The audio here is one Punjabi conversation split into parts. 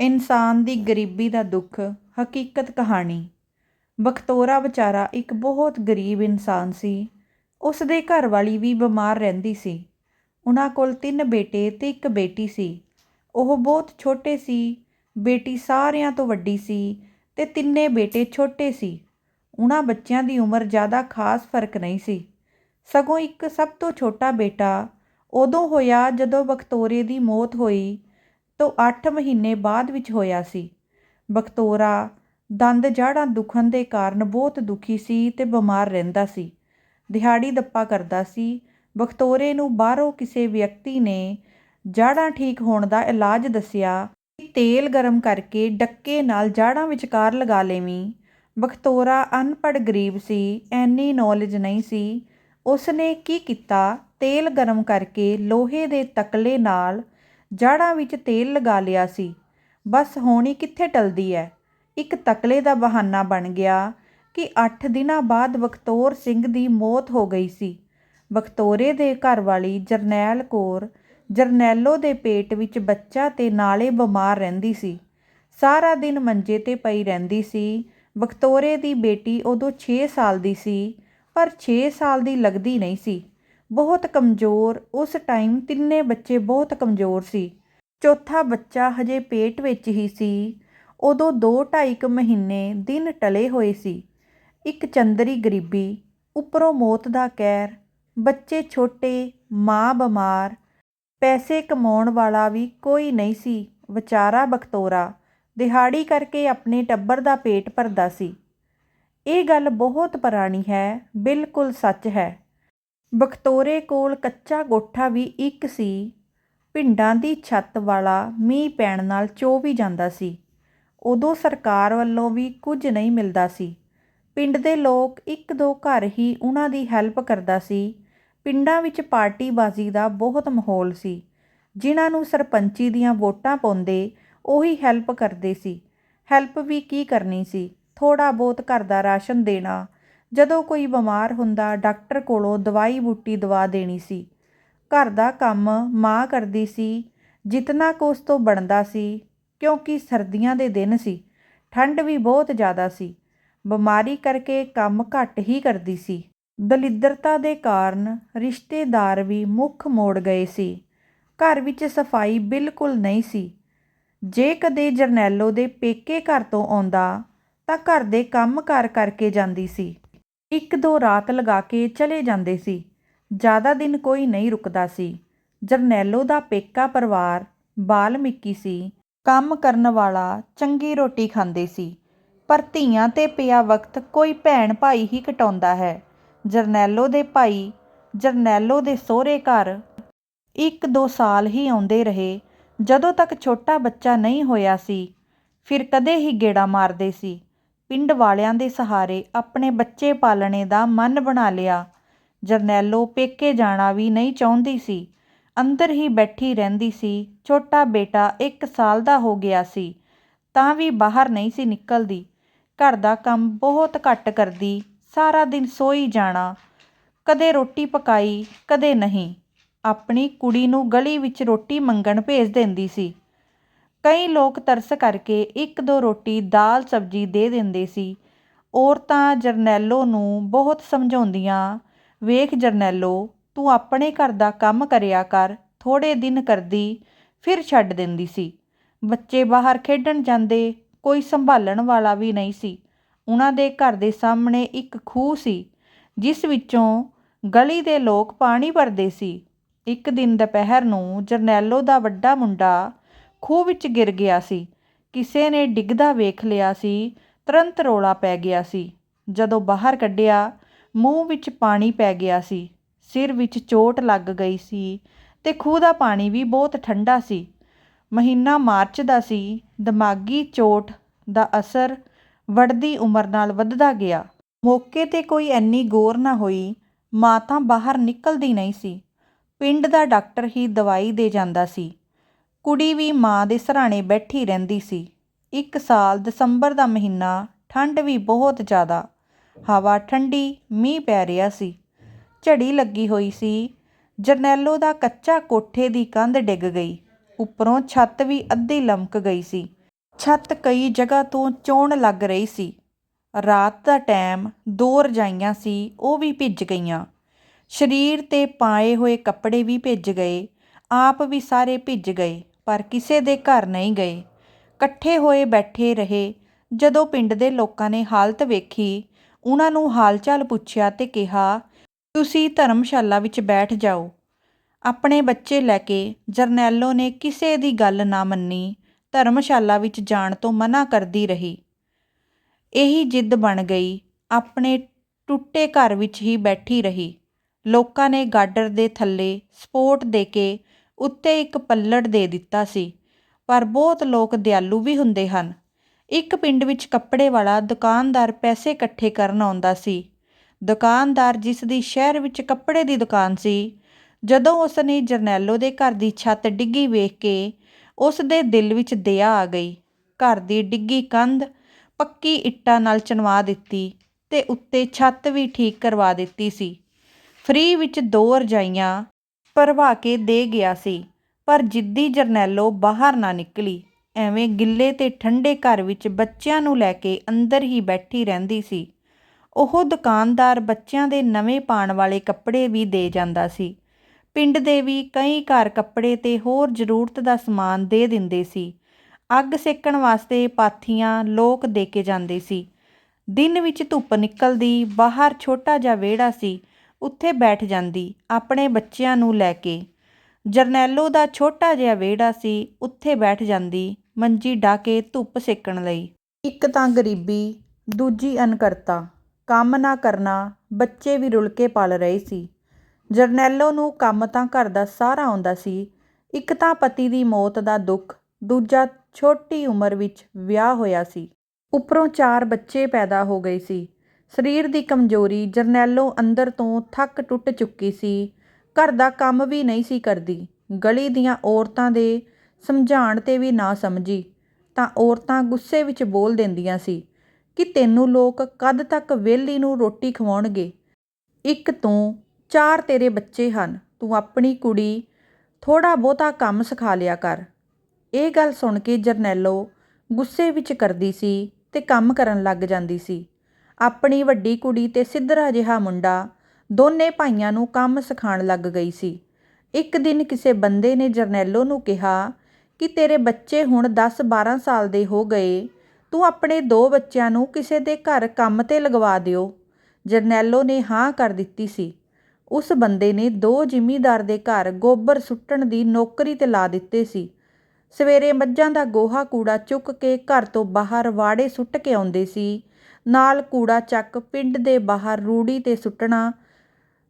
ਇਨਸਾਨ ਦੀ ਗਰੀਬੀ ਦਾ ਦੁੱਖ, ਹਕੀਕਤ ਕਹਾਣੀ। ਬਖਤੌਰਾ ਵਿਚਾਰਾ ਇੱਕ ਬਹੁਤ ਗਰੀਬ ਇਨਸਾਨ ਸੀ। ਉਸ ਦੇ ਘਰ ਵਾਲੀ ਵੀ ਬਿਮਾਰ ਰਹਿੰਦੀ ਸੀ। ਉਹਨਾਂ ਕੋਲ ਤਿੰਨ ਬੇਟੇ ਅਤੇ ਇੱਕ ਬੇਟੀ ਸੀ। ਉਹ ਬਹੁਤ ਛੋਟੇ ਸੀ। ਬੇਟੀ ਸਾਰਿਆਂ ਤੋਂ ਵੱਡੀ ਸੀ ਤੇ ਤਿੰਨੇ ਬੇਟੇ ਛੋਟੇ ਸੀ। ਉਹਨਾਂ ਬੱਚਿਆਂ ਦੀ ਉਮਰ ਜ਼ਿਆਦਾ ਖਾਸ ਫ਼ਰਕ ਨਹੀਂ ਸੀ। ਸਗੋਂ ਇੱਕ ਸਭ ਤੋਂ ਛੋਟਾ ਬੇਟਾ ਉਦੋਂ ਹੋਇਆ ਜਦੋਂ ਬਖਤੌਰੇ ਦੀ ਮੌਤ ਹੋਈ ਤੋਂ 8 ਮਹੀਨੇ ਬਾਅਦ ਵਿੱਚ ਹੋਇਆ ਸੀ। ਬਖਤੌਰਾ ਦੰਦ ਜਾੜਾਂ ਦੁਖਣ ਦੇ ਕਾਰਨ ਬਹੁਤ ਦੁਖੀ ਸੀ ਤੇ ਬਿਮਾਰ ਰਹਿੰਦਾ ਸੀ। ਦਿਹਾੜੀ ਦੱਪਾ ਕਰਦਾ ਸੀ। ਬਖਤੌਰੇ ਨੂੰ ਬਾਹਰੋਂ ਕਿਸੇ ਵਿਅਕਤੀ ਨੇ ਜਾੜਾਂ ਠੀਕ ਹੋਣ ਦਾ ਇਲਾਜ ਦੱਸਿਆ ਕਿ ਤੇਲ ਗਰਮ ਕਰਕੇ ਡੱਕੇ ਨਾਲ ਜਾੜਾਂ ਵਿਚਕਾਰ ਲਗਾ ਲੇਵੀਂ। ਬਖਤੌਰਾ ਅਨਪੜ੍ਹ ਗਰੀਬ ਸੀ ਐਨੀ ਨੌਲੇਜ ਨਹੀਂ ਸੀ। ਉਸਨੇ ਕੀ ਕੀਤਾ? ਤੇਲ ਗਰਮ ਕਰਕੇ ਲੋਹੇ ਦੇ ਤਕਲੇ ਨਾਲ ਜਾੜਾਂ ਵਿੱਚ ਤੇਲ ਲਗਾ ਲਿਆ ਸੀ। ਬਸ ਹੋਣੀ ਕਿੱਥੇ ਟਲਦੀ ਹੈ ਇੱਕ ਤਕਲੇ ਦਾ ਬਹਾਨਾ ਬਣ ਗਿਆ ਕਿ 8 ਦਿਨਾਂ ਬਾਅਦ ਬਖਤੌਰ ਸਿੰਘ ਦੀ ਮੌਤ ਹੋ ਗਈ ਸੀ। ਬਖਤੌਰੇ ਦੇ ਘਰ ਵਾਲੀ ਜਰਨੈਲ ਕੌਰ ਜਰਨੈਲੋ ਦੇ ਪੇਟ ਵਿੱਚ ਬੱਚਾ ਤੇ ਨਾਲੇ ਬਿਮਾਰ ਰਹਿੰਦੀ ਸੀ। ਸਾਰਾ ਦਿਨ ਮੰਜੇ ਤੇ ਪਈ ਰਹਿੰਦੀ ਸੀ। ਬਖਤੌਰੇ ਦੀ ਬੇਟੀ ਉਦੋਂ 6 ਸਾਲ ਦੀ ਸੀ, ਪਰ 6 ਸਾਲ ਦੀ ਲੱਗਦੀ ਨਹੀਂ ਸੀ। ਬਹੁਤ ਕਮਜ਼ੋਰ, ਉਸ ਟਾਈਮ ਤਿੰਨੇ ਬੱਚੇ ਬਹੁਤ ਕਮਜ਼ੋਰ ਸੀ। ਚੌਥਾ ਬੱਚਾ ਹਜੇ ਪੇਟ ਵਿੱਚ ਹੀ ਸੀ। ਉਦੋਂ 2-2.5 ਮਹੀਨੇ ਦਿਨ ਟਲੇ ਹੋਏ ਸੀ। ਇੱਕ ਚੰਦਰੀ ਗਰੀਬੀ, ਉੱਪਰੋਂ ਮੌਤ ਦਾ ਕਹਿਰ, ਬੱਚੇ ਛੋਟੇ, ਮਾਂ ਬਿਮਾਰ, ਪੈਸੇ ਕਮਾਉਣ ਵਾਲਾ ਵੀ ਕੋਈ ਨਹੀਂ ਸੀ। ਵਿਚਾਰਾ ਬਖਤੋਰਾ, ਦਿਹਾੜੀ ਕਰਕੇ ਆਪਣੇ ਟੱਬਰ ਦਾ ਪੇਟ ਭਰਦਾ ਸੀ। ਇਹ ਗੱਲ ਬਹੁਤ ਪੁਰਾਣੀ ਹੈ, ਬਿਲਕੁਲ ਸੱਚ ਹੈ। ਬਖਤੌਰੇ ਕੋਲ ਕੱਚਾ ਗੋਠਾ ਵੀ ਇੱਕ ਸੀ। ਪਿੰਡਾਂ ਦੀ ਛੱਤ ਵਾਲਾ ਮੀਂਹ ਪੈਣ ਨਾਲ ਚੋ ਵੀ ਜਾਂਦਾ ਸੀ। ਉਦੋਂ ਸਰਕਾਰ ਵੱਲੋਂ ਵੀ ਕੁਝ ਨਹੀਂ ਮਿਲਦਾ ਸੀ। ਪਿੰਡ ਦੇ ਲੋਕ ਇੱਕ ਦੋ ਘਰ ਹੀ ਉਹਨਾਂ ਦੀ ਹੈਲਪ ਕਰਦਾ ਸੀ। ਪਿੰਡਾਂ ਵਿੱਚ ਪਾਰਟੀਬਾਜ਼ੀ ਦਾ ਬਹੁਤ ਮਾਹੌਲ ਸੀ। ਜਿਨ੍ਹਾਂ ਨੂੰ ਸਰਪੰਚੀ ਦੀਆਂ ਵੋਟਾਂ ਪਾਉਂਦੇ ਉਹੀ ਹੈਲਪ ਕਰਦੇ ਸੀ। ਹੈਲਪ ਵੀ ਕੀ ਕਰਨੀ ਸੀ? ਥੋੜਾ ਬਹੁਤ ਘਰ ਦਾ ਰਾਸ਼ਨ ਦੇਣਾ ਜਦੋਂ ਕੋਈ ਬਿਮਾਰ ਹੁੰਦਾ, ਡਾਕਟਰ ਕੋਲੋਂ ਦਵਾਈ ਬੂਟੀ ਦਵਾ ਦੇਣੀ ਸੀ। ਘਰ ਦਾ ਕੰਮ ਮਾਂ ਕਰਦੀ ਸੀ, ਜਿਤਨਾ ਕੁ ਉਸ ਤੋਂ ਬਣਦਾ ਸੀ, ਕਿਉਂਕਿ ਸਰਦੀਆਂ ਦੇ ਦਿਨ ਸੀ, ਠੰਡ ਵੀ ਬਹੁਤ ਜ਼ਿਆਦਾ ਸੀ। ਬਿਮਾਰੀ ਕਰਕੇ ਕੰਮ ਘੱਟ ਹੀ ਕਰਦੀ ਸੀ। ਦਲਿੱਦਰਤਾ ਦੇ ਕਾਰਨ ਰਿਸ਼ਤੇਦਾਰ ਵੀ ਮੁੱਖ ਮੋੜ ਗਏ ਸੀ। ਘਰ ਵਿੱਚ ਸਫ਼ਾਈ ਬਿਲਕੁਲ ਨਹੀਂ ਸੀ। ਜੇ ਕਦੇ ਜਰਨੈਲੋ ਦੇ ਪੇਕੇ ਘਰ ਤੋਂ ਆਉਂਦਾ, ਤਾਂ ਘਰ ਦੇ ਕੰਮ ਕਾਰ ਕਰਕੇ ਜਾਂਦੀ ਸੀ। ਇੱਕ ਦੋ ਰਾਤ ਲਗਾ ਕੇ ਚਲੇ ਜਾਂਦੇ ਸੀ। ਜ਼ਿਆਦਾ ਦਿਨ ਕੋਈ ਨਹੀਂ ਰੁਕਦਾ ਸੀ। ਜਰਨੈਲੋ ਦਾ ਪੇਕਾ ਪਰਿਵਾਰ, ਬਾਲਮਿਕੀ ਸੀ। ਕੰਮ ਕਰਨ ਵਾਲਾ ਚੰਗੀ ਰੋਟੀ ਖਾਂਦੇ ਸੀ। ਪਰ ਧੀਆਂ ਤੇ ਪਿਆ ਵਕਤ ਕੋਈ ਭੈਣ ਭਾਈ ਹੀ ਕਟਾਉਂਦਾ ਹੈ। ਜਰਨੈਲੋ ਦੇ ਭਾਈ, ਜਰਨੈਲੋ ਦੇ ਸਹੁਰੇ ਘਰ ਇੱਕ ਦੋ ਸਾਲ ਹੀ ਆਉਂਦੇ ਰਹੇ। ਜਦੋਂ ਤੱਕ ਛੋਟਾ ਬੱਚਾ ਨਹੀਂ ਹੋਇਆ ਸੀ, ਫਿਰ ਕਦੇ ਹੀ ਗੇੜਾ ਮਾਰਦੇ ਸੀ। ਪਿੰਡ ਵਾਲਿਆਂ ਦੇ ਸਹਾਰੇ ਆਪਣੇ ਬੱਚੇ ਪਾਲਣੇ ਦਾ ਮਨ ਬਣਾ ਲਿਆ। ਜਰਨੈਲੋ ਪੇਕੇ ਜਾਣਾ ਵੀ ਨਹੀਂ ਚਾਹੁੰਦੀ ਸੀ। ਅੰਦਰ ਹੀ ਬੈਠੀ ਰਹਿੰਦੀ ਸੀ। ਛੋਟਾ ਬੇਟਾ 1 ਸਾਲ ਦਾ ਹੋ ਗਿਆ ਸੀ। ਤਾਂ ਵੀ ਬਾਹਰ ਨਹੀਂ ਸੀ ਨਿਕਲਦੀ। ਘਰ ਦਾ ਕੰਮ ਬਹੁਤ ਘੱਟ ਕਰਦੀ। ਸਾਰਾ ਦਿਨ ਸੋਈ ਜਾਣਾ। ਕਦੇ ਰੋਟੀ ਪਕਾਈ, ਕਦੇ ਨਹੀਂ। ਆਪਣੀ ਕੁੜੀ ਨੂੰ ਗਲੀ ਵਿੱਚ ਰੋਟੀ ਮੰਗਣ ਭੇਜ ਦਿੰਦੀ ਸੀ। ਕਈ ਲੋਕ ਤਰਸ ਕਰਕੇ ਇੱਕ ਦੋ ਰੋਟੀ ਦਾਲ ਸਬਜ਼ੀ ਦੇ ਦਿੰਦੇ ਸੀ। ਔਰਤਾਂ ਜਰਨੈਲੋ ਨੂੰ ਬਹੁਤ ਸਮਝਾਉਂਦੀਆਂ, ਵੇਖ ਜਰਨੈਲੋ, ਤੂੰ ਆਪਣੇ ਘਰ ਦਾ ਕੰਮ ਕਰਿਆ ਕਰ, ਥੋੜ੍ਹੇ ਦਿਨ ਕਰਦੀ, ਫਿਰ ਛੱਡ ਦਿੰਦੀ ਸੀ। ਬੱਚੇ ਬਾਹਰ ਖੇਡਣ ਜਾਂਦੇ, ਕੋਈ ਸੰਭਾਲਣ ਵਾਲਾ ਵੀ ਨਹੀਂ ਸੀ। ਉਹਨਾਂ ਦੇ ਘਰ ਦੇ ਸਾਹਮਣੇ ਇੱਕ ਖੂਹ ਸੀ, ਜਿਸ ਵਿੱਚੋਂ ਗਲੀ ਦੇ ਲੋਕ ਪਾਣੀ ਭਰਦੇ ਸੀ। ਇੱਕ ਦਿਨ ਦੁਪਹਿਰ ਨੂੰ ਜਰਨੈਲੋ ਦਾ ਵੱਡਾ ਮੁੰਡਾ ਖੂਹ ਵਿੱਚ ਗਿਰ ਗਿਆ ਸੀ। ਕਿਸੇ ਨੇ ਡਿੱਗਦਾ ਵੇਖ ਲਿਆ ਸੀ। ਤੁਰੰਤ ਰੌਲਾ ਪੈ ਗਿਆ ਸੀ। ਜਦੋਂ ਬਾਹਰ ਕੱਢਿਆ, ਮੂੰਹ ਵਿੱਚ ਪਾਣੀ ਪੈ ਗਿਆ ਸੀ। ਸਿਰ ਵਿੱਚ ਚੋਟ ਲੱਗ ਗਈ ਸੀ ਤੇ ਖੂਹ ਦਾ ਪਾਣੀ ਵੀ ਬਹੁਤ ਠੰਡਾ ਸੀ। ਮਹੀਨਾ ਮਾਰਚ ਦਾ ਸੀ। ਦਿਮਾਗੀ ਚੋਟ ਦਾ ਅਸਰ ਵੜਦੀ ਉਮਰ ਨਾਲ ਵੱਧਦਾ ਗਿਆ। ਮੌਕੇ ਤੇ ਕੋਈ ਐਨੀ ਗੌਰ ਨਾ ਹੋਈ। ਮਾਂ ਤਾਂ ਬਾਹਰ ਨਿਕਲਦੀ ਨਹੀਂ ਸੀ। ਪਿੰਡ ਦਾ ਡਾਕਟਰ ਹੀ ਦਵਾਈ ਦੇ ਜਾਂਦਾ ਸੀ। ਕੁੜੀ ਵੀ ਮਾਂ ਦੇ ਸਰਾਣੇ ਬੈਠੀ ਰਹਿੰਦੀ ਸੀ। ਇੱਕ ਸਾਲ ਦਸੰਬਰ ਦਾ ਮਹੀਨਾ, ਠੰਡ ਵੀ ਬਹੁਤ ਜ਼ਿਆਦਾ। ਹਵਾ ਠੰਡੀ, ਮੀਂਹ ਪੈ ਰਿਹਾ ਸੀ। ਝੜੀ ਲੱਗੀ ਹੋਈ ਸੀ। ਜਰਨੈਲੋ ਦਾ ਕੱਚਾ ਕੋਠੇ ਦੀ ਕੰਧ ਡਿੱਗ ਗਈ। ਉੱਪਰੋਂ ਛੱਤ ਵੀ ਅੱਧੀ ਲਮਕ ਗਈ ਸੀ। ਛੱਤ ਕਈ ਜਗ੍ਹਾ ਤੋਂ ਚੋਣ ਲੱਗ ਰਹੀ ਸੀ। ਰਾਤ ਦਾ ਟਾਈਮ ਦੋ ਰਜਾਈਆਂ ਸੀ, ਉਹ ਵੀ ਭਿੱਜ ਗਈਆਂ। ਸਰੀਰ ਤੇ ਪਾਏ ਹੋਏ ਕੱਪੜੇ ਵੀ ਭਿੱਜ ਗਏ। ਆਪ ਵੀ ਸਾਰੇ ਭਿੱਜ ਗਏ। ਪਰ ਕਿਸੇ ਦੇ ਘਰ ਨਹੀਂ ਗਏ। ਇਕੱਠੇ ਹੋਏ ਬੈਠੇ ਰਹੇ। ਜਦੋਂ ਪਿੰਡ ਦੇ ਲੋਕਾਂ ਨੇ ਹਾਲਤ ਵੇਖੀ ਉਹਨਾਂ ਨੂੰ ਹਾਲ ਚਾਲ ਪੁੱਛਿਆ ਤੇ ਕਿਹਾ, ਤੁਸੀਂ ਧਰਮਸ਼ਾਲਾ ਵਿੱਚ ਬੈਠ ਜਾਓ। ਆਪਣੇ ਬੱਚੇ ਲੈ ਕੇ ਜਰਨੈਲੋ ਨੇ ਕਿਸੇ ਦੀ ਗੱਲ ਨਾ ਮੰਨੀ। ਧਰਮਸ਼ਾਲਾ ਵਿੱਚ ਜਾਣ ਤੋਂ ਮਨਾ ਕਰਦੀ ਰਹੀ। ਇਹੀ ਜਿੱਦ ਬਣ ਗਈ। ਆਪਣੇ ਟੁੱਟੇ ਘਰ ਵਿੱਚ ਹੀ ਬੈਠੀ ਰਹੀ। ਲੋਕਾਂ ਨੇ ਗਾਡਰ ਦੇ ਥੱਲੇ ਸਪੋਰਟ ਦੇ ਕੇ ਉੱਤੇ ਇੱਕ ਪੱਲੜ ਦੇ ਦਿੱਤਾ ਸੀ, ਪਰ ਬਹੁਤ ਲੋਕ ਦਿਆਲੂ ਵੀ ਹੁੰਦੇ ਹਨ। ਇੱਕ ਪਿੰਡ ਵਿੱਚ ਕੱਪੜੇ ਵਾਲਾ ਦੁਕਾਨਦਾਰ ਪੈਸੇ ਇਕੱਠੇ ਕਰਨ ਆਉਂਦਾ ਸੀ। ਦੁਕਾਨਦਾਰ ਜਿਸ ਦੀ ਸ਼ਹਿਰ ਵਿੱਚ ਕੱਪੜੇ ਦੀ ਦੁਕਾਨ ਸੀ, ਜਦੋਂ ਉਸ ਨੇ ਜਰਨੈਲੋ ਦੇ ਘਰ ਦੀ ਛੱਤ ਡਿੱਗੀ ਵੇਖ ਕੇ ਉਸ ਦੇ ਦਿਲ ਵਿੱਚ ਦਇਆ ਆ ਗਈ। ਘਰ ਦੀ ਡਿੱਗੀ ਕੰਧ ਪੱਕੀ ਇੱਟਾਂ ਨਾਲ ਚਣਵਾ ਦਿੱਤੀ ਤੇ ਉੱਤੇ ਛੱਤ ਵੀ ਠੀਕ ਕਰਵਾ ਦਿੱਤੀ ਸੀ। ਫ੍ਰੀ ਵਿੱਚ ਦੋ ਰਜਾਈਆਂ ਭਰਵਾ ਕੇ ਦੇ ਗਿਆ ਸੀ, ਪਰ ਜਿੱਦੀ ਜਰਨੈਲੋ ਬਾਹਰ ਨਾ ਨਿਕਲੀ। ਐਵੇਂ ਗਿੱਲੇ ਤੇ ਠੰਡੇ ਘਰ ਵਿੱਚ ਬੱਚਿਆਂ ਨੂੰ ਲੈ ਕੇ ਅੰਦਰ ਹੀ ਬੈਠੀ ਰਹਿੰਦੀ ਸੀ। ਉਹ ਦੁਕਾਨਦਾਰ ਬੱਚਿਆਂ ਦੇ ਨਵੇਂ ਪਾਣ ਵਾਲੇ ਕੱਪੜੇ ਵੀ ਦੇ ਜਾਂਦਾ ਸੀ। ਪਿੰਡ ਦੇ ਵੀ ਕਈ ਘਰ ਕੱਪੜੇ ਤੇ ਹੋਰ ਜ਼ਰੂਰਤ ਦਾ ਸਮਾਨ ਦੇ ਦਿੰਦੇ ਸੀ। ਅੱਗ ਸੇਕਣ ਵਾਸਤੇ ਪਾਥੀਆਂ ਲੋਕ ਦੇ ਕੇ ਜਾਂਦੇ ਸੀ। ਦਿਨ ਵਿੱਚ ਧੁੱਪ ਨਿਕਲਦੀ, ਬਾਹਰ ਛੋਟਾ ਜਿਹਾ ਵਿਹੜਾ ਸੀ ਉੱਥੇ ਬੈਠ ਜਾਂਦੀ ਆਪਣੇ ਬੱਚਿਆਂ ਨੂੰ ਲੈ ਕੇ। ਜਰਨੈਲੋ ਦਾ ਛੋਟਾ ਜਿਹਾ ਵਿਹੜਾ ਸੀ, ਉੱਥੇ ਬੈਠ ਜਾਂਦੀ ਮੰਜੀ ਢਾ ਕੇ ਧੁੱਪ ਸੇਕਣ ਲਈ। ਇੱਕ ਤਾਂ ਗਰੀਬੀ, ਦੂਜੀ ਅਨਕਰਤਾ। ਕੰਮ ਨਾ ਕਰਨਾ, ਬੱਚੇ ਵੀ ਰੁਲ ਕੇ ਪਲ ਰਹੇ ਸੀ। ਜਰਨੈਲੋ ਨੂੰ ਕੰਮ ਤਾਂ ਘਰ ਦਾ ਸਾਰਾ ਆਉਂਦਾ ਸੀ। ਇੱਕ ਤਾਂ ਪਤੀ ਦੀ ਮੌਤ ਦਾ ਦੁੱਖ, ਦੂਜਾ ਛੋਟੀ ਉਮਰ ਵਿੱਚ ਵਿਆਹ ਹੋਇਆ ਸੀ। ਉੱਪਰੋਂ ਚਾਰ ਬੱਚੇ ਪੈਦਾ ਹੋ ਗਏ ਸੀ। ਸਰੀਰ ਦੀ ਕਮਜ਼ੋਰੀ ਜਰਨੈਲੋ ਅੰਦਰ ਤੋਂ ਥੱਕ ਟੁੱਟ ਚੁੱਕੀ ਸੀ। ਘਰ ਦਾ ਕੰਮ ਵੀ ਨਹੀਂ ਸੀ ਕਰਦੀ। ਗਲੀ ਦੀਆਂ ਔਰਤਾਂ ਦੇ ਸਮਝਾਉਣ ਤੇ ਵੀ ਨਾ ਸਮਝੀ, ਤਾਂ ਔਰਤਾਂ ਗੁੱਸੇ ਵਿੱਚ ਬੋਲ ਦਿੰਦੀਆਂ ਸੀ ਕਿ ਤੈਨੂੰ ਲੋਕ ਕਦ ਤੱਕ ਵਿਹਲੀ ਨੂੰ ਰੋਟੀ ਖਵਾਉਣਗੇ। ਇੱਕ ਤੂੰ ਚਾਰ ਤੇਰੇ ਬੱਚੇ ਹਨ, ਤੂੰ ਆਪਣੀ ਕੁੜੀ ਥੋੜਾ ਬਹੁਤਾ ਕੰਮ ਸਿਖਾ ਲਿਆ ਕਰ। ਇਹ ਗੱਲ ਸੁਣ ਕੇ ਜਰਨੈਲੋ ਗੁੱਸੇ ਵਿੱਚ ਕਰਦੀ ਸੀ ਤੇ ਕੰਮ ਕਰਨ ਲੱਗ ਜਾਂਦੀ ਸੀ। ਆਪਣੀ ਵੱਡੀ ਕੁੜੀ ਅਤੇ ਸਿੱਧਰਾ ਜਿਹਾ ਮੁੰਡਾ ਦੋਨੇ ਭਾਈਆਂ ਨੂੰ ਕੰਮ ਸਿਖਾਉਣ ਲੱਗ ਗਈ ਸੀ। ਇੱਕ ਦਿਨ ਕਿਸੇ ਬੰਦੇ ਨੇ ਜਰਨੈਲੋ ਨੂੰ ਕਿਹਾ ਕਿ, ਤੇਰੇ ਬੱਚੇ ਹੁਣ 10-12 ਸਾਲ ਦੇ ਹੋ ਗਏ, ਤੂੰ ਆਪਣੇ ਦੋ ਬੱਚਿਆਂ ਨੂੰ ਕਿਸੇ ਦੇ ਘਰ ਕੰਮ ਤੇ ਲਗਵਾ ਦਿਓ। ਜਰਨੈਲੋ ਨੇ ਹਾਂ ਕਰ ਦਿੱਤੀ ਸੀ। ਉਸ ਬੰਦੇ ਨੇ ਦੋ ਜ਼ਿਮੀਂਦਾਰ ਦੇ ਘਰ ਗੋਬਰ ਸੁੱਟਣ ਦੀ ਨੌਕਰੀ ਤੇ ਲਾ ਦਿੱਤੇ ਸੀ। ਸਵੇਰੇ ਮੱਝਾਂ ਦਾ ਗੋਹਾ ਕੂੜਾ ਚੁੱਕ ਕੇ ਘਰ ਤੋਂ ਬਾਹਰ ਵਾੜੇ ਸੁੱਟ ਕੇ ਆਉਂਦੇ ਸੀ। ਨਾਲ ਕੂੜਾ ਚੱਕ ਪਿੰਡ ਦੇ ਬਾਹਰ ਰੂੜੀ ਤੇ ਸੁੱਟਣਾ,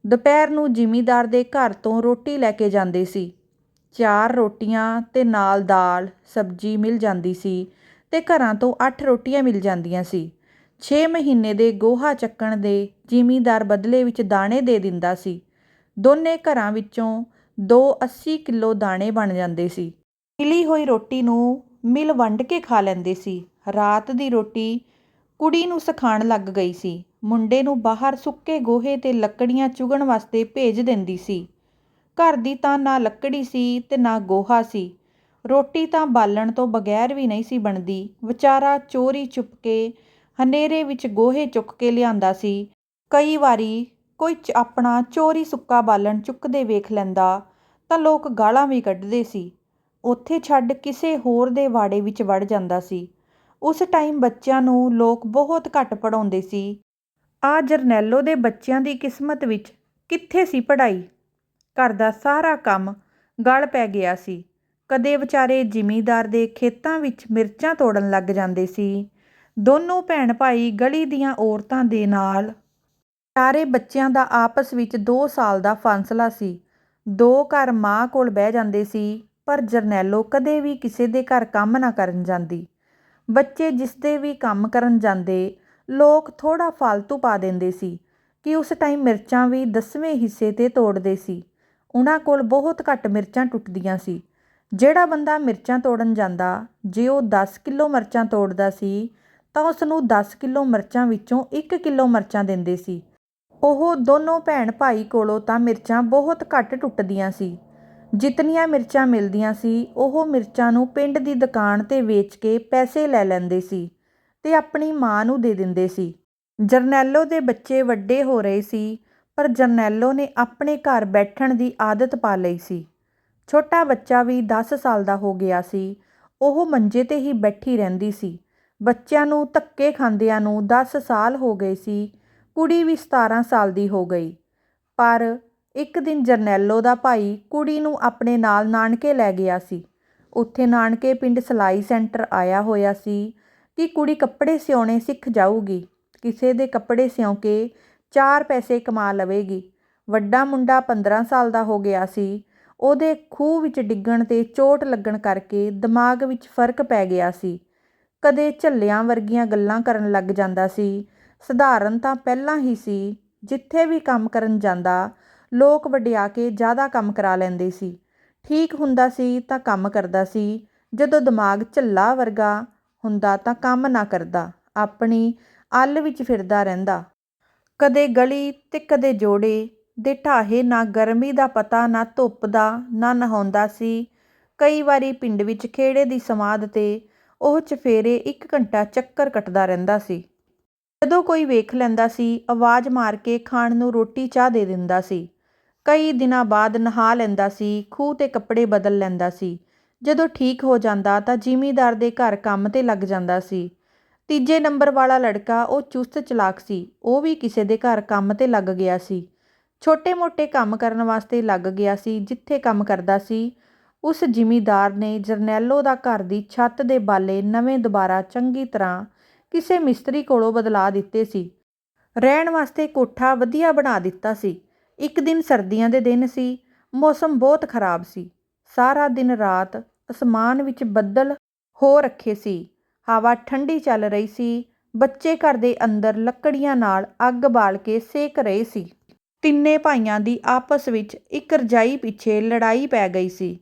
ਦੁਪਹਿਰ ਨੂੰ ਜ਼ਿਮੀਂਦਾਰ ਦੇ ਘਰ ਤੋਂ ਰੋਟੀ ਲੈ ਕੇ ਜਾਂਦੇ ਸੀ। ਚਾਰ ਰੋਟੀਆਂ ਅਤੇ ਨਾਲ ਦਾਲ, ਸਬਜ਼ੀ ਮਿਲ ਜਾਂਦੀ ਸੀ ਅਤੇ ਘਰਾਂ ਤੋਂ ਅੱਠ ਰੋਟੀਆਂ ਮਿਲ ਜਾਂਦੀਆਂ ਸੀ। ਛੇ ਮਹੀਨੇ ਦੇ ਗੋਹਾ ਚੱਕਣ ਦੇ ਜ਼ਿਮੀਂਦਾਰ ਬਦਲੇ ਵਿੱਚ ਦਾਣੇ ਦੇ ਦਿੰਦਾ ਸੀ। ਦੋਨੇ ਘਰਾਂ ਵਿੱਚੋਂ ਦੋ 80 ਕਿਲੋ ਦਾਣੇ ਬਣ ਜਾਂਦੇ ਸੀ। ਮਿਲੀ ਹੋਈ ਰੋਟੀ ਨੂੰ ਮਿਲ ਵੰਡ ਕੇ ਖਾ ਲੈਂਦੇ ਸੀ। ਰਾਤ ਦੀ ਰੋਟੀ ਕੁੜੀ ਨੂੰ ਸਿਖਾਉਣ ਲੱਗ ਗਈ ਸੀ। ਮੁੰਡੇ ਨੂੰ ਬਾਹਰ ਸੁੱਕੇ ਗੋਹੇ ਅਤੇ ਲੱਕੜੀਆਂ ਚੁਗਣ ਵਾਸਤੇ ਭੇਜ ਦਿੰਦੀ ਸੀ। ਘਰ ਦੀ ਤਾਂ ਨਾ ਲੱਕੜੀ ਸੀ ਅਤੇ ਨਾ ਗੋਹਾ ਸੀ। ਰੋਟੀ ਤਾਂ ਬਾਲਣ ਤੋਂ ਬਗੈਰ ਵੀ ਨਹੀਂ ਸੀ ਬਣਦੀ। ਵਿਚਾਰਾ ਚੋਰੀ ਚੁੱਪ ਕੇ ਹਨੇਰੇ ਵਿੱਚ ਗੋਹੇ ਚੁੱਕ ਕੇ ਲਿਆਂਦਾ ਸੀ। ਕਈ ਵਾਰੀ ਕੋਈ ਚ- ਆਪਣਾ ਚੋਰੀ ਸੁੱਕਾ ਬਾਲਣ ਚੁੱਕਦੇ ਵੇਖ ਲੈਂਦਾ ਤਾਂ ਲੋਕ ਗਾਲਾਂ ਵੀ ਕੱਢਦੇ ਸੀ। ਉੱਥੇ ਛੱਡ ਕਿਸੇ ਹੋਰ ਦੇ ਵਾੜੇ ਵਿੱਚ ਵੜ ਜਾਂਦਾ ਸੀ। ਉਸ ਟਾਈਮ ਬੱਚਿਆਂ ਨੂੰ ਲੋਕ ਬਹੁਤ ਘੱਟ ਪੜ੍ਹਾਉਂਦੇ ਸੀ। ਆਹ ਜਰਨੈਲੋ ਦੇ ਬੱਚਿਆਂ ਦੀ ਕਿਸਮਤ ਵਿੱਚ ਕਿੱਥੇ ਸੀ ਪੜ੍ਹਾਈ? ਘਰ ਦਾ ਸਾਰਾ ਕੰਮ ਗਲ ਪੈ ਗਿਆ ਸੀ। ਕਦੇ ਵਿਚਾਰੇ ਜ਼ਿਮੀਂਦਾਰ ਦੇ ਖੇਤਾਂ ਵਿੱਚ ਮਿਰਚਾਂ ਤੋੜਨ ਲੱਗ ਜਾਂਦੇ ਸੀ। ਦੋਨੋਂ ਭੈਣ ਭਾਈ ਗਲੀ ਦੀਆਂ ਔਰਤਾਂ ਦੇ ਨਾਲ। ਚਾਰੇ ਬੱਚਿਆਂ ਦਾ ਆਪਸ ਵਿੱਚ 2 ਸਾਲ ਦਾ ਫਾਸਲਾ ਸੀ। ਦੋ ਘਰ ਮਾਂ ਕੋਲ ਬਹਿ ਜਾਂਦੇ ਸੀ। ਪਰ ਜਰਨੈਲੋ ਕਦੇ ਵੀ ਕਿਸੇ ਦੇ ਘਰ ਕੰਮ ਨਾ ਕਰਨ ਜਾਂਦੀ। ਬੱਚੇ ਜਿਸ ਦੇ ਵੀ ਕੰਮ ਕਰਨ ਜਾਂਦੇ, ਲੋਕ ਥੋੜਾ ਫालतू ਪਾ ਦਿੰਦੇ ਸੀ ਕਿ ਉਸ ਟਾਈਮ ਮਿਰਚਾਂ ਵੀ ਦਸਵੇਂ ਹਿੱਸੇ ਤੇ ਤੋੜਦੇ ਸੀ। ਉਹਨਾਂ ਕੋਲ ਬਹੁਤ ਘੱਟ ਮਿਰਚਾਂ ਟੁੱਟਦੀਆਂ ਸੀ। ਜਿਹੜਾ ਬੰਦਾ ਮਿਰਚਾਂ ਤੋੜਨ ਜਾਂਦਾ, ਜੇ ਉਹ 10 ਕਿਲੋ ਮਿਰਚਾਂ ਤੋੜਦਾ ਸੀ, ਤਾਂ ਉਸ ਨੂੰ 10 ਕਿਲੋ ਮਿਰਚਾਂ ਵਿੱਚੋਂ 1 ਕਿਲੋ ਮਿਰਚਾਂ ਦਿੰਦੇ ਸੀ। ਉਹ ਦੋਨੋਂ ਭੈਣ ਭਾਈ ਕੋਲੋਂ ਤਾਂ ਮਿਰਚਾਂ ਬਹੁਤ ਘੱਟ ਟੁੱਟਦੀਆਂ ਸੀ। ਜਿਤਨੀਆਂ ਮਿਰਚਾਂ ਮਿਲਦੀਆਂ ਸੀ, ਉਹ ਮਿਰਚਾਂ ਨੂੰ ਪਿੰਡ ਦੀ ਦੁਕਾਨ 'ਤੇ ਵੇਚ ਕੇ ਪੈਸੇ ਲੈ ਲੈਂਦੇ ਸੀ ਅਤੇ ਆਪਣੀ ਮਾਂ ਨੂੰ ਦੇ ਦਿੰਦੇ ਸੀ। ਜਰਨੈਲੋ ਦੇ ਬੱਚੇ ਵੱਡੇ ਹੋ ਰਹੇ ਸੀ, ਪਰ ਜਰਨੈਲੋ ਨੇ ਆਪਣੇ ਘਰ ਬੈਠਣ ਦੀ ਆਦਤ ਪਾ ਲਈ ਸੀ। ਛੋਟਾ ਬੱਚਾ ਵੀ 10 ਸਾਲ ਦਾ ਹੋ ਗਿਆ ਸੀ, ਉਹ ਮੰਜੇ ਤੇ ਹੀ ਬੈਠੀ ਰਹਿੰਦੀ ਸੀ। ਬੱਚਿਆਂ ਨੂੰ ਧੱਕੇ ਖਾਂਦਿਆਂ ਨੂੰ 10 ਸਾਲ ਹੋ ਗਏ ਸੀ, ਕੁੜੀ ਵੀ 17 ਸਾਲ ਦੀ ਹੋ ਗਈ। ਪਰ ਇੱਕ ਦਿਨ ਜਰਨੈਲੋ ਦਾ ਭਾਈ ਕੁੜੀ ਨੂੰ ਆਪਣੇ ਨਾਲ ਨਾਨਕੇ ਲੈ ਗਿਆ ਸੀ। ਉੱਥੇ ਨਾਨਕੇ ਪਿੰਡ ਸਿਲਾਈ ਸੈਂਟਰ ਆਇਆ ਹੋਇਆ ਸੀ ਕਿ ਕੁੜੀ ਕੱਪੜੇ ਸਿਉਣੇ ਸਿੱਖ ਜਾਊਗੀ। ਕਿਸੇ ਦੇ ਕੱਪੜੇ ਸਿਉਂ ਕੇ ਚਾਰ ਪੈਸੇ ਕਮਾ ਲਵੇਗੀ। ਵੱਡਾ ਮੁੰਡਾ 15 ਸਾਲ ਦਾ ਹੋ ਗਿਆ ਸੀ। ਉਹਦੇ ਖੂਹ ਵਿੱਚ ਡਿੱਗਣ ਤੇ ਚੋਟ ਲੱਗਣ ਕਰਕੇ ਦਿਮਾਗ ਵਿੱਚ ਫ਼ਰਕ ਪੈ ਗਿਆ ਸੀ। ਕਦੇ ਝੱਲਿਆਂ ਵਰਗੀਆਂ ਗੱਲਾਂ ਕਰਨ ਲੱਗ ਜਾਂਦਾ ਸੀ। ਸਧਾਰਨ ਤਾਂ ਪਹਿਲਾਂ ਹੀ ਸੀ। ਜਿੱਥੇ ਵੀ ਕੰਮ ਕਰਨ ਜਾਂਦਾ ਲੋਕ ਵਡਿਆ ਕੇ ਜ਼ਿਆਦਾ ਕੰਮ ਕਰਾ ਲੈਂਦੇ ਸੀ। ਠੀਕ ਹੁੰਦਾ ਸੀ ਤਾਂ ਕੰਮ ਕਰਦਾ ਸੀ। ਜਦੋਂ ਦਿਮਾਗ ਝੱਲਾ ਵਰਗਾ ਹੁੰਦਾ ਤਾਂ ਕੰਮ ਨਾ ਕਰਦਾ। ਆਪਣੀ ਅੱਲ ਵਿੱਚ ਫਿਰਦਾ ਰਹਿੰਦਾ। ਕਦੇ ਗਲੀ ਤੇ ਕਦੇ ਜੋੜੇ ਦੇ ਢਾਹੇ ਨਾ ਗਰਮੀ ਦਾ ਪਤਾ, ਨਾ ਧੁੱਪ ਦਾ, ਨਾ ਨਹਾਉਂਦਾ ਸੀ। ਕਈ ਵਾਰੀ ਪਿੰਡ ਵਿੱਚ ਖੇੜੇ ਦੀ ਸਮਾਧ ਤੇ ਉਹ ਚਫੇਰੇ ਇੱਕ ਘੰਟਾ ਚੱਕਰ ਕੱਟਦਾ ਰਹਿੰਦਾ ਸੀ। ਜਦੋਂ ਕੋਈ ਵੇਖ ਲੈਂਦਾ ਸੀ, ਆਵਾਜ਼ ਮਾਰ ਕੇ ਖਾਣ ਨੂੰ ਰੋਟੀ ਚਾਹ ਦੇ ਦਿੰਦਾ ਸੀ। ਕਈ ਦਿਨਾਂ ਬਾਅਦ ਨਹਾ ਲੈਂਦਾ ਸੀ, ਖੂਹ ਤੇ ਕੱਪੜੇ ਬਦਲ ਲੈਂਦਾ ਸੀ। ਜਦੋਂ ਠੀਕ ਹੋ ਜਾਂਦਾ ਤਾਂ ਜ਼ਿਮੀਦਾਰ ਦੇ ਘਰ ਕੰਮ ਤੇ ਲੱਗ ਜਾਂਦਾ ਸੀ। ਤੀਜੇ ਨੰਬਰ ਵਾਲਾ ਲੜਕਾ ਉਹ ਚੁਸਤ ਚਲਾਕ ਸੀ, ਉਹ ਵੀ ਕਿਸੇ ਦੇ ਘਰ ਕੰਮ ਤੇ ਲੱਗ ਗਿਆ ਸੀ। ਛੋਟੇ-ਮੋਟੇ ਕੰਮ ਕਰਨ ਵਾਸਤੇ ਲੱਗ ਗਿਆ ਸੀ, ਜਿੱਥੇ ਕੰਮ ਕਰਦਾ ਸੀ, ਉਸ ਜ਼ਿਮੀਦਾਰ ਨੇ ਜਰਨੈਲੋ ਦਾ ਘਰ ਦੀ ਛੱਤ ਦੇ ਬਾਲੇ ਨਵੇਂ ਦੁਬਾਰਾ ਚੰਗੀ ਤਰ੍ਹਾਂ ਕਿਸੇ ਮਿਸਤਰੀ ਕੋਲੋਂ ਬਦਲਾ ਦਿੱਤੇ ਸੀ। ਰਹਿਣ ਵਾਸਤੇ ਕੋਠਾ ਵਧੀਆ ਬਣਾ ਦਿੱਤਾ ਸੀ। ਇੱਕ ਦਿਨ ਸਰਦੀਆਂ ਦੇ ਦਿਨ ਸੀ, ਮੌਸਮ ਬਹੁਤ ਖਰਾਬ ਸੀ। ਸਾਰਾ ਦਿਨ ਰਾਤ ਅਸਮਾਨ ਵਿੱਚ ਬੱਦਲ ਹੋ ਰੱਖੇ ਸੀ। ਹਵਾ ਠੰਡੀ ਚੱਲ ਰਹੀ ਸੀ। ਬੱਚੇ ਘਰ ਦੇ ਅੰਦਰ ਲੱਕੜੀਆਂ ਨਾਲ ਅੱਗ ਬਾਲ ਕੇ ਸੇਕ ਰਹੇ ਸੀ। ਤਿੰਨੇ ਭਾਈਆਂ ਦੀ ਆਪਸ ਵਿੱਚ ਇੱਕ ਰਜਾਈ ਪਿੱਛੇ ਲੜਾਈ ਪੈ ਗਈ ਸੀ।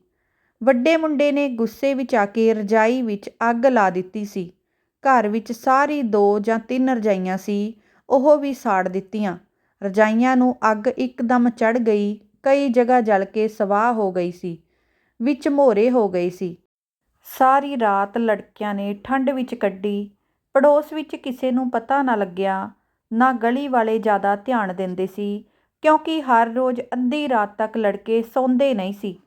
ਵੱਡੇ ਮੁੰਡੇ ਨੇ ਗੁੱਸੇ ਵਿੱਚ ਆ ਕੇ ਰਜਾਈ ਵਿੱਚ ਅੱਗ ਲਾ ਦਿੱਤੀ ਸੀ। ਘਰ ਵਿੱਚ ਸਾਰੀ ਦੋ ਜਾਂ ਤਿੰਨ ਰਜਾਈਆਂ ਸੀ, ਉਹ ਵੀ ਸਾੜ ਦਿੱਤੀਆਂ। ਰਜਾਈਆਂ ਨੂੰ ਅੱਗ ਇੱਕਦਮ ਚੜ੍ਹ ਗਈ, ਕਈ ਜਗ੍ਹਾ ਜਲ ਕੇ ਸਵਾਹ ਹੋ ਗਈ ਸੀ, ਵਿੱਚ ਮੋਰੇ ਹੋ ਗਈ ਸੀ। ਸਾਰੀ ਰਾਤ ਲੜਕਿਆਂ ਨੇ ਠੰਡ ਵਿੱਚ ਕੱਢੀ, ਪੜੋਸ ਵਿੱਚ ਕਿਸੇ ਨੂੰ ਪਤਾ ਨਾ ਲੱਗਿਆ, ਨਾ ਗਲੀ ਵਾਲੇ ਜ਼ਿਆਦਾ ਧਿਆਨ ਦਿੰਦੇ ਸੀ, ਕਿਉਂਕਿ ਹਰ ਰੋਜ਼ ਅੱਧੀ ਰਾਤ ਤੱਕ ਲੜਕੇ ਸੌਂਦੇ ਨਹੀਂ ਸੀ।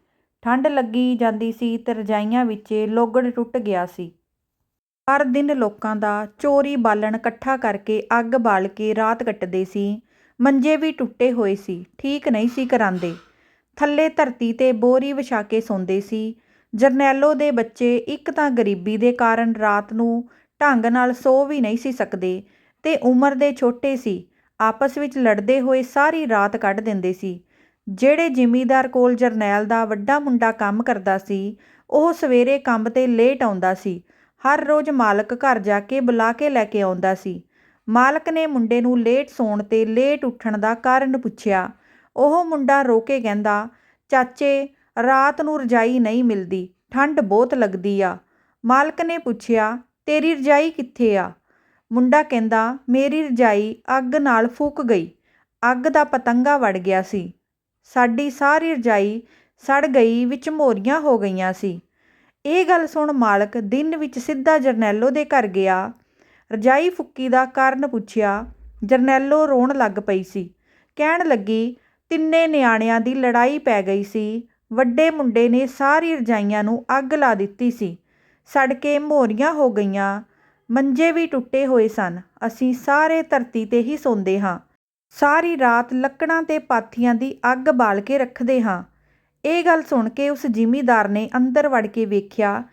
ਠੰਡ ਲੱਗੀ ਜਾਂਦੀ ਸੀ ਤੇ ਰਜਾਈਆਂ ਵਿੱਚ ਲੋਗੜ ਟੁੱਟ ਗਿਆ ਸੀ। ਹਰ ਦਿਨ ਲੋਕਾਂ ਦਾ ਚੋਰੀ ਬਾਲਣ ਇਕੱਠਾ ਕਰਕੇ ਅੱਗ ਬਾਲ ਕੇ ਰਾਤ ਕੱਟਦੇ ਸੀ ਮੰਜੇ ਵੀ ਟੁੱਟੇ ਹੋਏ ਸੀ, ਠੀਕ ਨਹੀਂ ਸੀ ਕਰਾਂਦੇ। ਥੱਲੇ ਧਰਤੀ ਤੇ ਬੋਰੀ ਵਿਛਾ ਕੇ ਸੌਂਦੇ ਸੀ। ਜਰਨੈਲੋ ਦੇ ਬੱਚੇ ਇੱਕ ਤਾਂ ਗਰੀਬੀ ਦੇ ਕਾਰਨ ਰਾਤ ਨੂੰ ਢੰਗ ਨਾਲ ਸੋ ਵੀ ਨਹੀਂ ਸੀ ਸਕਦੇ ਤੇ ਉਮਰ ਦੇ ਛੋਟੇ ਸੀ, ਆਪਸ ਵਿੱਚ ਲੜਦੇ ਹੋਏ ਸਾਰੀ ਰਾਤ ਕੱਢ ਦਿੰਦੇ ਸੀ। ਜਿਹੜੇ ਜ਼ਿਮੀਦਾਰ ਕੋਲ ਜਰਨੈਲ ਦਾ ਵੱਡਾ ਮੁੰਡਾ ਕੰਮ ਕਰਦਾ ਸੀ, ਉਹ ਸਵੇਰੇ ਕੰਮ ਤੇ ਲੇਟ ਆਉਂਦਾ ਸੀ। ਹਰ ਰੋਜ਼ ਮਾਲਕ ਘਰ ਜਾ ਕੇ ਬੁਲਾ ਕੇ ਲੈ ਕੇ ਆਉਂਦਾ ਸੀ। ਮਾਲਕ ਨੇ ਮੁੰਡੇ ਨੂੰ ਲੇਟ ਸੌਣ ਤੇ ਲੇਟ ਉੱਠਣ ਦਾ ਕਾਰਨ ਪੁੱਛਿਆ। ਉਹ ਮੁੰਡਾ ਰੋ ਕੇ ਕਹਿੰਦਾ, ਚਾਚੇ, ਰਾਤ ਨੂੰ ਰਜਾਈ ਨਹੀਂ ਮਿਲਦੀ ਠੰਡ ਬਹੁਤ ਲੱਗਦੀ ਆ। ਮਾਲਕ ਨੇ ਪੁੱਛਿਆ, ਤੇਰੀ ਰਜਾਈ ਕਿੱਥੇ ਆ? ਮੁੰਡਾ ਕਹਿੰਦਾ, ਮੇਰੀ ਰਜਾਈ ਅੱਗ ਨਾਲ ਫੂਕ ਗਈ। ਅੱਗ ਦਾ ਪਤੰਗਾ ਵੜ ਗਿਆ ਸੀ। ਸਾਡੀ ਸਾਰੀ ਰਜਾਈ ਸੜ ਗਈ, ਵਿੱਚ ਮੋਰੀਆਂ ਹੋ ਗਈਆਂ ਸੀ। ਇਹ ਗੱਲ ਸੁਣ ਮਾਲਕ ਦਿਨ ਵਿੱਚ ਸਿੱਧਾ ਜਰਨੈਲੋ ਦੇ ਘਰ ਗਿਆ। ਰਜਾਈ ਫੁੱਕੀ ਦਾ ਕਾਰਨ ਪੁੱਛਿਆ, ਜਰਨੈਲੋ ਰੋਣ ਲੱਗ ਪਈ ਸੀ। ਕਹਿਣ ਲੱਗੀ, ਤਿੰਨੇ ਨਿਆਣਿਆਂ ਦੀ ਲੜਾਈ ਪੈ ਗਈ ਸੀ। ਵੱਡੇ ਮੁੰਡੇ ਨੇ ਸਾਰੀ ਰਜਾਈਆਂ ਨੂੰ ਅੱਗ ਲਾ ਦਿੱਤੀ ਸੀ। ਸੜ ਕੇ ਮੋਰੀਆਂ ਹੋ ਗਈਆਂ। ਮੰਜੇ ਵੀ ਟੁੱਟੇ ਹੋਏ ਸਨ। ਅਸੀਂ ਸਾਰੇ ਧਰਤੀ ਤੇ ਹੀ ਸੌਂਦੇ ਹਾਂ। ਸਾਰੀ ਰਾਤ ਲੱਕੜਾਂ ਤੇ ਪਾਥੀਆਂ ਦੀ ਅੱਗ ਬਾਲ ਕੇ ਰੱਖਦੇ ਹਾਂ। ਇਹ ਗੱਲ ਸੁਣ ਕੇ ਉਸ ਜ਼ਿਮੀਦਾਰ ਨੇ ਅੰਦਰ ਵੜ ਕੇ ਵੇਖਿਆ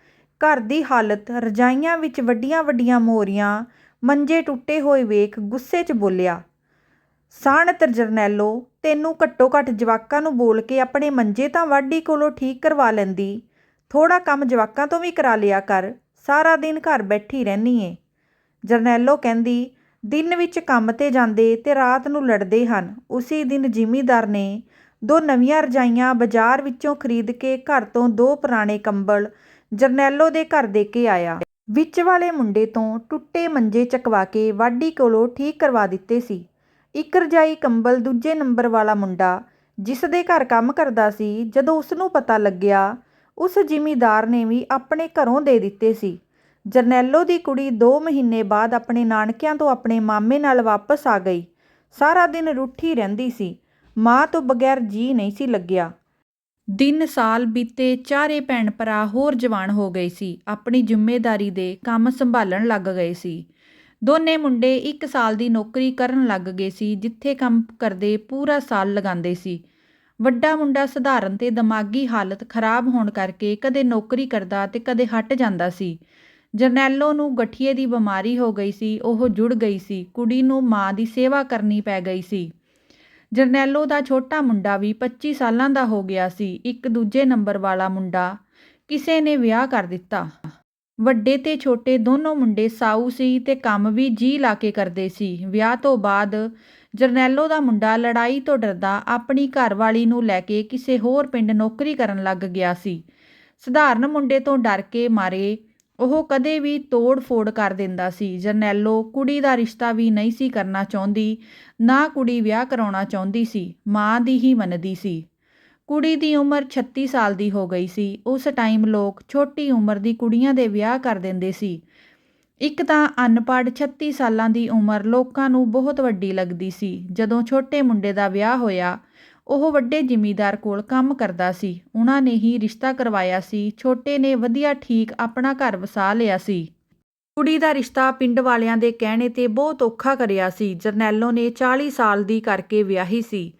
ਘਰ ਦੀ ਹਾਲਤ, ਰਜਾਈਆਂ ਵਿੱਚ ਵੱਡੀਆਂ ਵੱਡੀਆਂ ਮੋਰੀਆਂ, ਮੰਜੇ ਟੁੱਟੇ ਹੋਏ ਵੇਖ ਗੁੱਸੇ 'ਚ ਬੋਲਿਆ, ਸਾਣਤ ਜਰਨੈਲੋ, ਤੈਨੂੰ ਘੱਟੋ ਘੱਟ ਜਵਾਕਾਂ ਨੂੰ ਬੋਲ ਕੇ ਆਪਣੇ ਮੰਜੇ ਤਾਂ ਵਾਢੀ ਕੋਲੋਂ ਠੀਕ ਕਰਵਾ ਲੈਂਦੀ ਥੋੜਾ ਕੰਮ ਜਵਾਕਾਂ ਤੋਂ ਵੀ ਕਰਾ ਲਿਆ ਕਰ, ਸਾਰਾ ਦਿਨ ਘਰ ਬੈਠੀ ਰਹਿਨੀ ਏ। ਜਰਨੈਲੋ ਕਹਿੰਦੀ, ਦਿਨ ਵਿੱਚ ਕੰਮ ਤੇ ਜਾਂਦੇ ਤੇ ਰਾਤ ਨੂੰ ਲੜਦੇ ਹਨ, ਉਸੇ ਦਿਨ ਜ਼ਿਮੀਦਾਰ ਨੇ ਦੋ ਨਵੀਆਂ ਰਜਾਈਆਂ ਬਾਜ਼ਾਰ ਵਿੱਚੋਂ ਖਰੀਦ ਕੇ ਘਰ ਤੋਂ ਦੋ ਪੁਰਾਣੇ ਕੰਬਲ ਜਰਨੈਲੋ ਦੇ ਘਰ ਦੇ ਕੇ ਆਇਆ। ਵਿੱਚ ਵਾਲੇ ਮੁੰਡੇ ਤੋਂ ਟੁੱਟੇ ਮੰਜੇ ਚਕਵਾ ਕੇ ਵਾਢੀ ਕੋਲੋਂ ਠੀਕ ਕਰਵਾ ਦਿੱਤੇ ਸੀ। ਇੱਕ ਰਜਾਈ ਕੰਬਲ ਦੂਜੇ ਨੰਬਰ ਵਾਲਾ ਮੁੰਡਾ, ਜਿਸ ਦੇ ਘਰ ਕੰਮ ਕਰਦਾ ਸੀ, ਜਦੋਂ ਉਸ ਨੂੰ ਪਤਾ ਲੱਗਿਆ, ਉਸ ਜ਼ਿਮੀਦਾਰ ਨੇ ਵੀ ਆਪਣੇ ਘਰੋਂ ਦੇ ਦਿੱਤੇ ਸੀ। ਜਰਨੈਲੋ ਦੀ ਕੁੜੀ 2 ਮਹੀਨੇ ਬਾਅਦ ਆਪਣੇ ਨਾਨਕਿਆਂ ਤੋਂ ਆਪਣੇ ਮਾਮੇ ਨਾਲ ਵਾਪਸ ਆ ਗਈ। ਸਾਰਾ ਦਿਨ ਰੁੱਠੀ ਰਹਿੰਦੀ ਸੀ। ਮਾਂ ਤੋਂ ਬਗੈਰ ਜੀ ਨਹੀਂ ਸੀ ਲੱਗਿਆ। ਦਿਨ ਸਾਲ ਬੀਤੇ ਚਾਰੇ ਭੈਣ ਭਰਾ ਹੋਰ ਜਵਾਨ ਹੋ ਗਏ ਸੀ, ਆਪਣੀ ਜ਼ਿੰਮੇਦਾਰੀ ਦੇ ਕੰਮ ਸੰਭਾਲਣ ਲੱਗ ਗਏ ਸੀ। ਦੋਨੇ ਮੁੰਡੇ ਇੱਕ ਸਾਲ ਦੀ ਨੌਕਰੀ ਕਰਨ ਲੱਗ ਗਏ ਸੀ, ਜਿੱਥੇ ਕੰਮ ਕਰਦੇ ਪੂਰਾ ਸਾਲ ਲਗਾਉਂਦੇ ਸੀ। ਵੱਡਾ ਮੁੰਡਾ ਸਧਾਰਨ ਤੇ ਦਿਮਾਗੀ ਹਾਲਤ ਖਰਾਬ ਹੋਣ ਕਰਕੇ ਕਦੇ ਨੌਕਰੀ ਕਰਦਾ ਤੇ ਕਦੇ ਹਟ ਜਾਂਦਾ ਸੀ। ਜਰਨੈਲੋ ਨੂੰ ਗਠੀਏ ਦੀ ਬਿਮਾਰੀ ਹੋ ਗਈ ਸੀ, ਉਹ ਜੁੜ ਗਈ ਸੀ, ਕੁੜੀ ਨੂੰ ਮਾਂ ਦੀ ਸੇਵਾ ਕਰਨੀ ਪੈ ਗਈ ਸੀ। ਜਰਨੈਲੋ ਦਾ ਛੋਟਾ ਮੁੰਡਾ ਵੀ 25 ਸਾਲਾਂ ਦਾ ਹੋ ਗਿਆ ਸੀ, ਇੱਕ ਦੂਜੇ ਨੰਬਰ ਵਾਲਾ ਮੁੰਡਾ। ਕਿਸੇ ਨੇ ਵਿਆਹ ਕਰ ਦਿੱਤਾ। ਵੱਡੇ ਤੇ ਛੋਟੇ ਦੋਨੋਂ ਮੁੰਡੇ ਸਾਊ ਸੀ ਤੇ ਕੰਮ ਵੀ ਜੀ ਲਾ ਕੇ ਕਰਦੇ ਸੀ। ਵਿਆਹ ਤੋਂ ਬਾਅਦ ਜਰਨੈਲੋ ਦਾ ਮੁੰਡਾ ਲੜਾਈ ਤੋਂ ਡਰਦਾ ਆਪਣੀ ਘਰਵਾਲੀ ਨੂੰ ਲੈ ਕੇ ਕਿਸੇ ਹੋਰ ਪਿੰਡ ਨੌਕਰੀ ਕਰਨ ਲੱਗ ਗਿਆ ਸੀ। ਸਧਾਰਨ ਮੁੰਡੇ ਤੋਂ ਡਰ ਕੇ ਮਾਰੇ ਉਹ ਕਦੇ ਵੀ ਤੋੜ ਫੋੜ ਕਰ ਦਿੰਦਾ ਸੀ। ਜਰਨੈਲੋ ਕੁੜੀ ਦਾ ਰਿਸ਼ਤਾ ਵੀ ਨਹੀਂ ਸੀ ਕਰਨਾ ਚਾਹੁੰਦੀ, ਨਾ ਕੁੜੀ ਵਿਆਹ ਕਰਾਉਣਾ ਚਾਹੁੰਦੀ ਸੀ, ਮਾਂ ਦੀ ਹੀ ਮੰਨਦੀ ਸੀ। ਕੁੜੀ ਦੀ ਉਮਰ 36 ਸਾਲ ਦੀ ਹੋ ਗਈ ਸੀ। ਉਸ ਟਾਈਮ ਲੋਕ ਛੋਟੀ ਉਮਰ ਦੀ ਕੁੜੀਆਂ ਦੇ ਵਿਆਹ ਕਰ ਦਿੰਦੇ ਸੀ। ਇੱਕ ਤਾਂ ਅਨਪੜ੍ਹ 36 ਸਾਲਾਂ ਦੀ ਉਮਰ ਲੋਕਾਂ ਨੂੰ ਬਹੁਤ ਵੱਡੀ ਲੱਗਦੀ ਸੀ। ਜਦੋਂ ਛੋਟੇ ਮੁੰਡੇ ਦਾ ਵਿਆਹ ਹੋਇਆ ਉਹ ਵੱਡੇ ਜ਼ਿਮੀਂਦਾਰ ਕੋਲ ਕੰਮ ਕਰਦਾ ਸੀ। ਉਹਨਾਂ ਨੇ ਹੀ ਰਿਸ਼ਤਾ ਕਰਵਾਇਆ ਸੀ। ਛੋਟੇ ਨੇ ਵਧੀਆ ਠੀਕ ਆਪਣਾ ਘਰ ਵਸਾ ਲਿਆ ਸੀ। ਕੁੜੀ ਦਾ ਰਿਸ਼ਤਾ ਪਿੰਡ ਵਾਲਿਆਂ ਦੇ ਕਹਿਣੇ ਤੇ ਬਹੁਤ ਔਖਾ ਕਰਿਆ ਸੀ। ਜਰਨੈਲੋ ਨੇ 40 ਸਾਲ ਦੀ ਕਰਕੇ ਵਿਆਹੀ ਸੀ।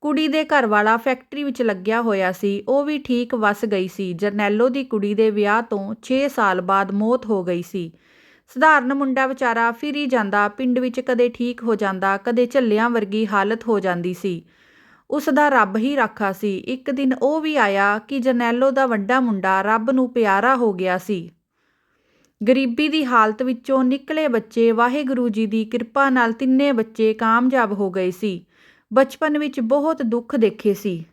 ਕੁੜੀ ਦੇ ਘਰ ਵਾਲਾ ਫੈਕਟਰੀ ਵਿੱਚ ਲੱਗਿਆ ਹੋਇਆ ਸੀ। ਉਹ ਵੀ ਠੀਕ ਵਸ ਗਈ ਸੀ। ਜਰਨੈਲੋ ਦੀ ਕੁੜੀ ਦੇ ਵਿਆਹ ਤੋਂ 6 ਸਾਲ ਬਾਅਦ ਮੌਤ ਹੋ ਗਈ ਸੀ। ਸਧਾਰਨ ਮੁੰਡਾ ਵਿਚਾਰਾ ਫਿਰ ਹੀ ਜਾਂਦਾ, ਪਿੰਡ ਵਿੱਚ ਕਦੇ ਠੀਕ ਹੋ ਜਾਂਦਾ, ਕਦੇ ਝੱਲਿਆਂ ਵਰਗੀ ਹਾਲਤ ਹੋ ਜਾਂਦੀ ਸੀ। ਉਸ ਦਾ ਰੱਬ ਹੀ ਰਾਖਾ ਸੀ। ਇੱਕ ਦਿਨ ਉਹ ਵੀ ਆਇਆ ਕਿ ਜਨੈਲੋ ਦਾ ਵੱਡਾ ਮੁੰਡਾ ਰੱਬ ਨੂੰ ਪਿਆਰਾ ਹੋ ਗਿਆ ਸੀ। ਗਰੀਬੀ ਦੀ ਹਾਲਤ ਵਿੱਚੋਂ ਨਿਕਲੇ ਬੱਚੇ ਵਾਹਿਗੁਰੂ ਜੀ ਦੀ ਕਿਰਪਾ ਨਾਲ ਤਿੰਨੇ ਬੱਚੇ ਕਾਮਯਾਬ ਹੋ ਗਏ ਸੀ। ਬਚਪਨ ਵਿੱਚ ਬਹੁਤ ਦੁੱਖ ਦੇਖੇ ਸੀ।